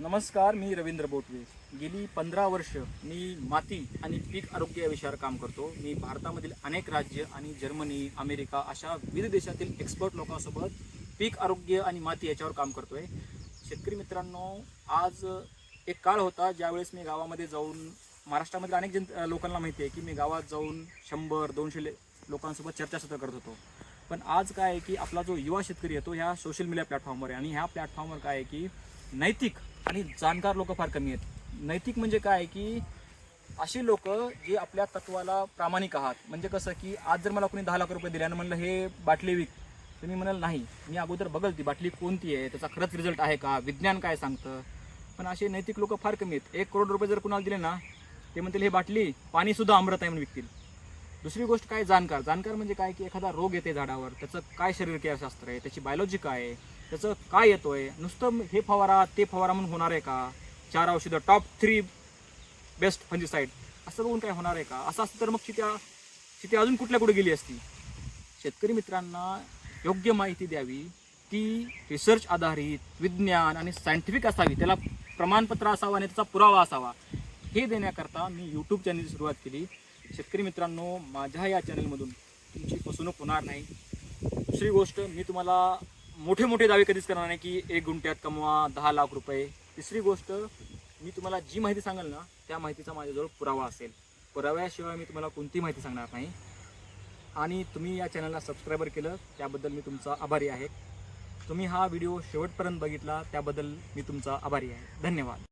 नमस्कार मी रवींद्र बोटवे. गेली पंधरा वर्ष मी माती आणि पीक आरोग्य या विषयावर काम करतो. मी भारतामधील अनेक राज्य आणि जर्मनी अमेरिका अशा विविध देशातील एक्सपर्ट लोकांसोबत पीक आरोग्य आणि माती याच्यावर काम करतोय. शेतकरी मित्रांनो आज एक काळ होता ज्यावेळेस मी गावामध्ये जाऊन महाराष्ट्रामधील अनेक जन लोकांना माहिती आहे की मी गावात जाऊन शंभर दोनशे ले- लोकांसोबत चर्चासत्र करत होतो. पण आज काय आहे की आपला जो युवा शेतकरी आहे तो ह्या सोशल मीडिया प्लॅटफॉर्मवर आहे आणि ह्या प्लॅटफॉर्मवर काय आहे की नैतिक आणि जाणकार लोक फार कमी आहेत. नैतिक म्हणजे काय की अशी लोक जे आपल्या तत्वाला प्रामाणिक आहात. म्हणजे कसं की आज जर मला कोणी दहा लाख रुपये दिले आणि म्हणलं हे बाटली विक. तर मी म्हणाल नाही मी अगोदर बघल ती बाटली कोणती आहे त्याचा खरंच रिझल्ट आहे का विज्ञान काय सांगतं? पण असे नैतिक लोक फार कमी आहेत. एक करोड रुपये जर कुणाला दिले ना ते म्हणतील हे बाटली पाणीसुद्धा अमृत आहे म्हणून विकतील. दुसरी गोष्ट काय जाणकार? जाणकार म्हणजे काय की एखादा रोग येते झाडावर त्याचं काय शरीर शास्त्र आहे त्याची बायोलॉजी काय आहे त्याचं काय येतोय नुसतं हे फवारा ते फवारा म्हणून होणार आहे का? चार औषधं टॉप थ्री बेस्ट फंजीसाईड असं बघून काय होणार आहे का? असं असतं तर मग चित्या चित्या अजून कुठल्या कुठे गेली असती? शेतकरी मित्रांना योग्य माहिती द्यावी. ती रिसर्च आधारित विज्ञान आणि सायंटिफिक असावी. त्याला प्रमाणपत्र असावं आणि त्याचा पुरावा असावा. हे देण्याकरता मी यूट्यूब चॅनलची सुरुवात केली. शेतकरी मित्रांनो माझ्या या चॅनलमधून तुमची फसवणूक होणार नाही. दुसरी गोष्ट मी तुम्हाला मोठे मोठे दावे कधीच करणार नाही की एक गुंठ्यात कमवा दहा लाख रुपये. तिसरी गोष्ट मी तुम्हाला जी माहिती सांगाल ना त्या माहितीचा माझ्याजवळ पुरावा असेल. पुराव्याशिवाय मी तुम्हाला कोणती माहिती सांगणार नाही. आणि तुम्ही या चॅनलला सबस्क्रायबर केलं त्याबद्दल मी तुमचा आभारी आहे. तुम्ही हा व्हिडिओ शेवटपर्यंत बघितला त्याबद्दल मी तुमचा आभारी आहे. धन्यवाद.